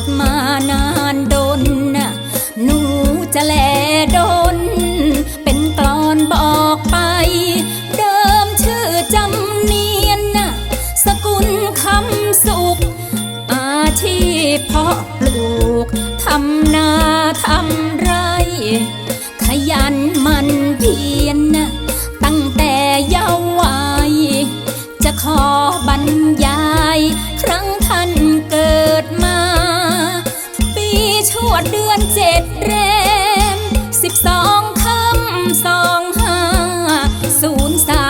ดมานานดนหนูจะแลดน เป็นกลอนบอกไป เดิมชื่อจำเนียนสกุลคำสุข อาชีพเพาะปลูกทำนา สองห้าศูนย์สา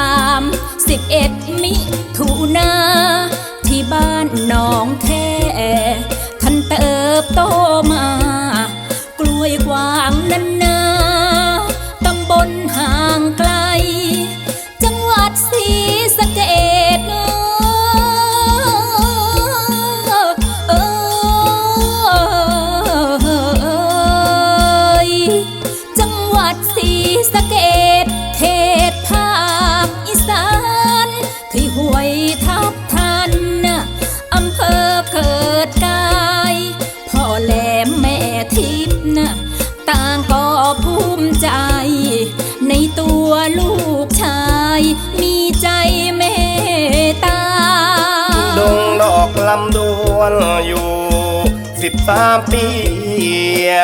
สามปี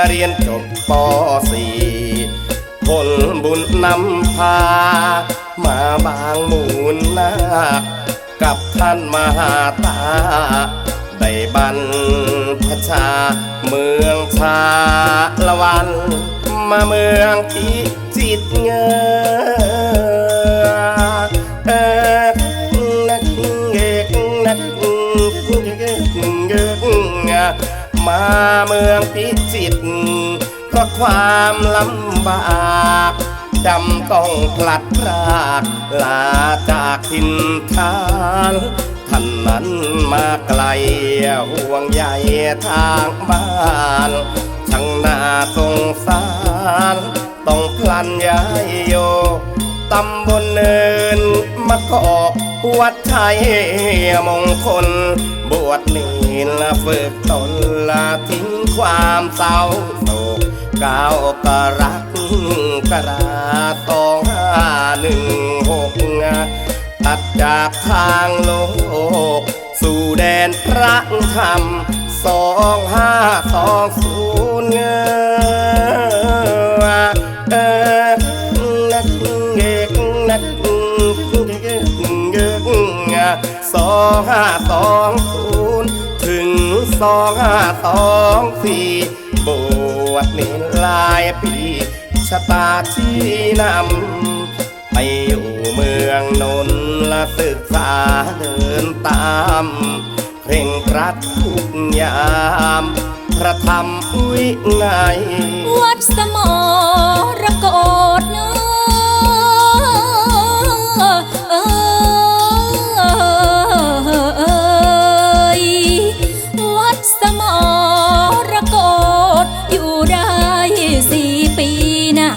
เรียนจบปสี่ผลบุญนำพา มาบางหมูลนากับท่านมหาตา ได้บรรพชา เมืองชาละวัน มาเมืองพิจิตเงอ มาเมืองพิจิตรเพราะความลำบากจำต้องพลัดพรากลาจากถิ่นฐานท่านนั้นมาไกลห่วงใยทางบ้านช่างน่าสงสารต้องพลันย้ายโยตำบลเนินมะกอก วัดชัยมงคล บวชนีละฝึกตนละทิ้งความเศร้าโศกก้าวกระรักกระราสองห้าหนึ่งหกตัดจากทางโลก สู่แดนพระธรรมสองห้าสองศูนย์ สองห้าสองศูนย์ถึงสองห้าสองสี่บวชนี่หลายปีชะตาที่นำไปอยู่เมืองนนท์ละศึกษาเดินตามเพ่งพระทุกยามพระธรรมวินัยวัดสมร มรกตอยู่ได้สี่ปีนะ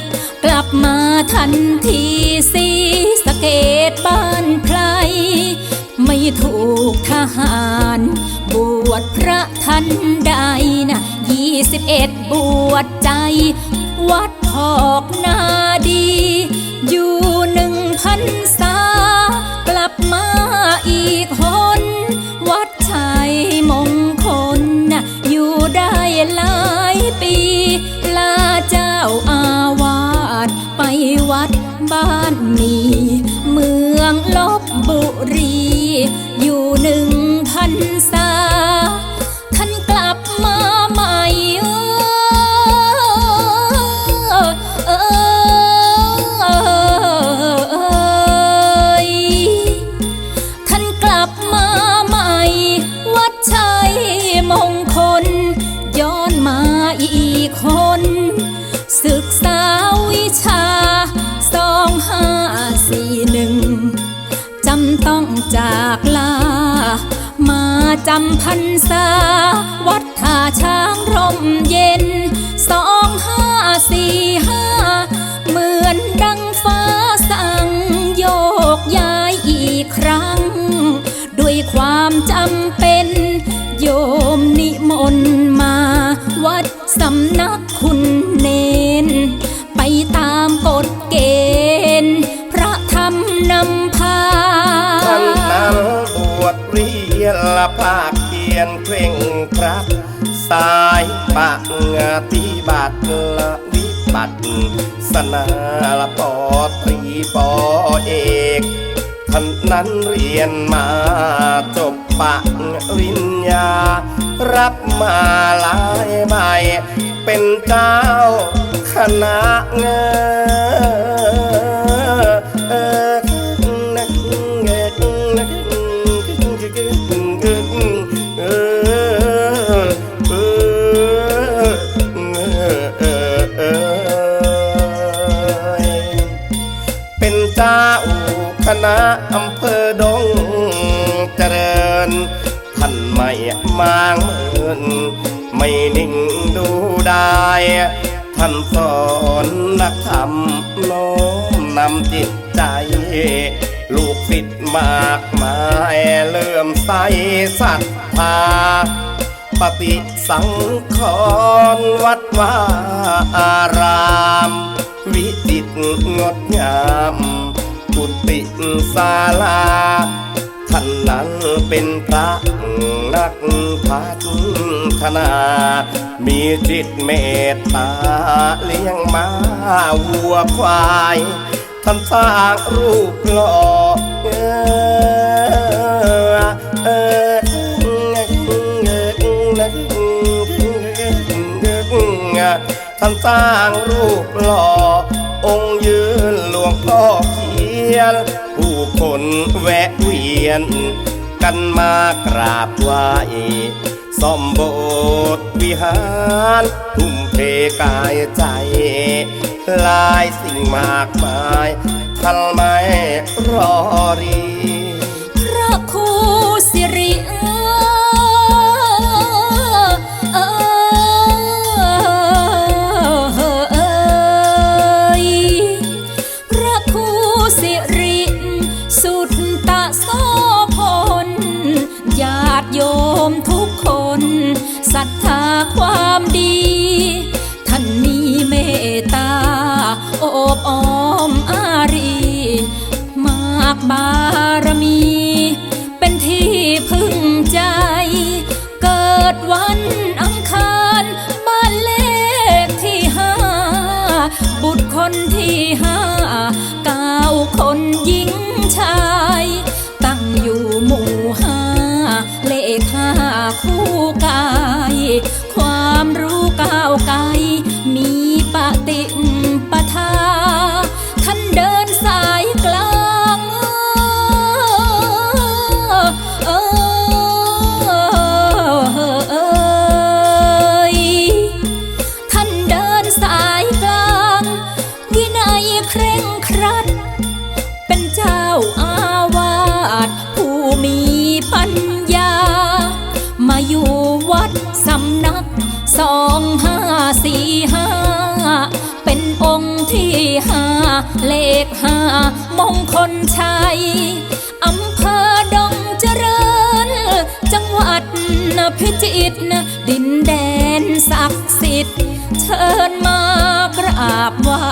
กลับมาทันทีสีสะเกตบ้านไพรไม่ถูกทหาร บวชพระทันใดนะยี่สิบเอ็ดบวชใจ วัดพอกนา จำพรรษา วัดท่าช้างร่มเย็น สองห้าสี่ห้า เหมือนดังฟ้าสั่งโยกย้ายอีกครั้ง ด้วยความจำเป็น โยมนิมนต์มา วัดสำนักคุณเนนไปตามกฎเกณฑ์ พระธรรมนำพาท่านนั้นบวชเรี ยนละภาคเพียนเคร่งครัดสายปฏิบัตละวิบัติ สนาละปอตรีปอเอกท่านนั้นเรียนมาจบปริญญา รับมาหลายใบ เป็นเจ้าคณะเงอ ท่านสอนนักธรรมโน้มนำจิตใจ ลูกศิษย์มากมายเลื่อมใสศรัทธาปฏิสังขรณวัดวาอาราม วิจิตรงดงามกุฏิศาลา ท่านนั้นเป็นพระนักพัฒนา มีจิตเมตตาเลี้ยงมาวัวควายท่านสร้างรูปหล่อเออเออท่านสร้างรูปหล่อองค์ยืนหลวงพ่อเขียนู้คนแวะเวียน กันมากราบไหว้ซ่อมโบสถ์วิหาร ทุ่มเทกายใจ ลายสิ่งมากมายทันไม่รอรี ความดี ท่านมีเมตตา โอบอ้อมอารี มากบารมี เป็นที่พึ่งใจ เกิดวันอังคารบ้านเลขที่ห้า บุตรคนที่ห้าเก้าคนหญิงชาย ตั้งอยู่หมู่ห้าเลขห้าคู่กาย เลขห้ามงคลชัยอำเภอดงเจริญ จังหวัดพิจิตรดินแดนศักดิ์สิทธิ์ เชิญมากราบไหว้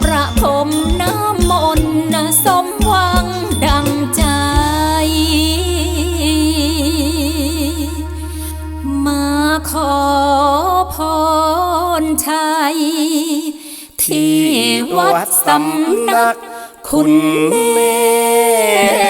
ประพรมน้ำมนต์สมหวังดังใจ มาขอพรชัยที่ วัดสำนักคุณแม่